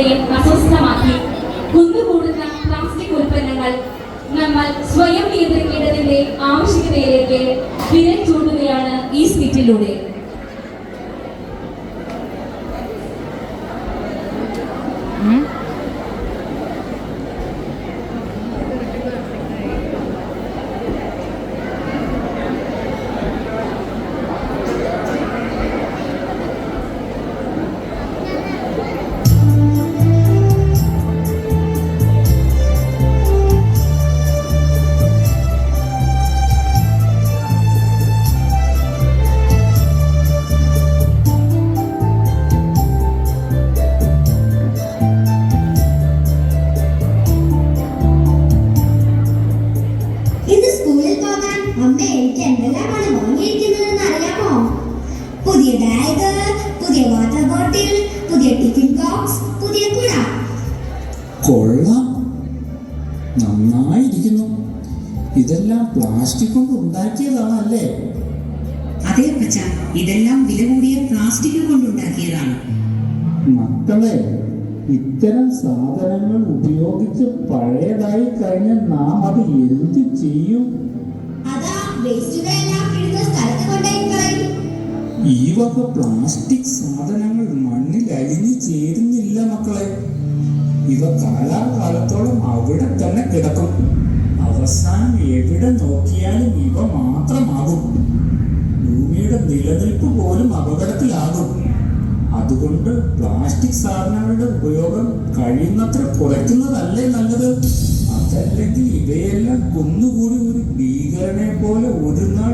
മേഖലയെ അസ്വസ്ഥമാക്കി. കുന്നുകൂടുന്ന പ്ലാസ്റ്റിക് ഉൽപ്പന്നങ്ങൾ നമ്മൾ സ്വയം നിയന്ത്രിക്കേണ്ടതിന്റെ ആവശ്യകതയിലേക്ക് വിരൽ ചൂണ്ടുകയാണ് ഈ സ്കിറ്റിലൂടെ പുതിയ ബാഗ് പുതിയ വാട്ടർ ബോട്ടിൽ പുതിയ ടിഫിൻ ബോക്സ് പുതിയ കുട കൊള്ളാം. നന്നായിരിക്കുന്നു. ഇതെല്ലാം പ്ലാസ്റ്റിക് കൊണ്ട് ഉണ്ടാക്കിയതാണല്ലേ? അതെ പച്ച ഇതെല്ലാം വില കൂടിയ പ്ലാസ്റ്റിക് കൊണ്ടുണ്ടാക്കിയതാണ് മക്കളെ ഇത്തരം സാധനങ്ങൾ ഉപയോഗിച്ച് പഴയതായി കഴിഞ്ഞാൽ നാം അത് എന്ത് ചെയ്യും? അതാ വേസ്റ്റുകളെല്ലാം ഇടുന്ന സ്ഥലത്ത് ഈ വക പ്ലാസ്റ്റിക് സാധനങ്ങൾ മണ്ണിൽ അലിഞ്ഞു ചേരുന്നില്ല മക്കളെ. ഇവ കാലാകാലത്തോളം അവിടെ തന്നെ കിടക്കും. അവസാനം എവിടെ നോക്കിയാലും ഇവ മാത്രമാകും. ഭൂമിയുടെ നിലനിൽപ്പ് പോലും അപകടത്തിലാകും. അതുകൊണ്ട് പ്ലാസ്റ്റിക് സാധനങ്ങളുടെ ഉപയോഗം കഴിയുന്നത്ര കുറയ്ക്കുന്നതല്ലേ നല്ലത്? അതല്ലെങ്കിൽ ഇവയെല്ലാം കുന്നുകൂടി ഒരു ഭീകരനെ പോലെ ഒരു നാൾ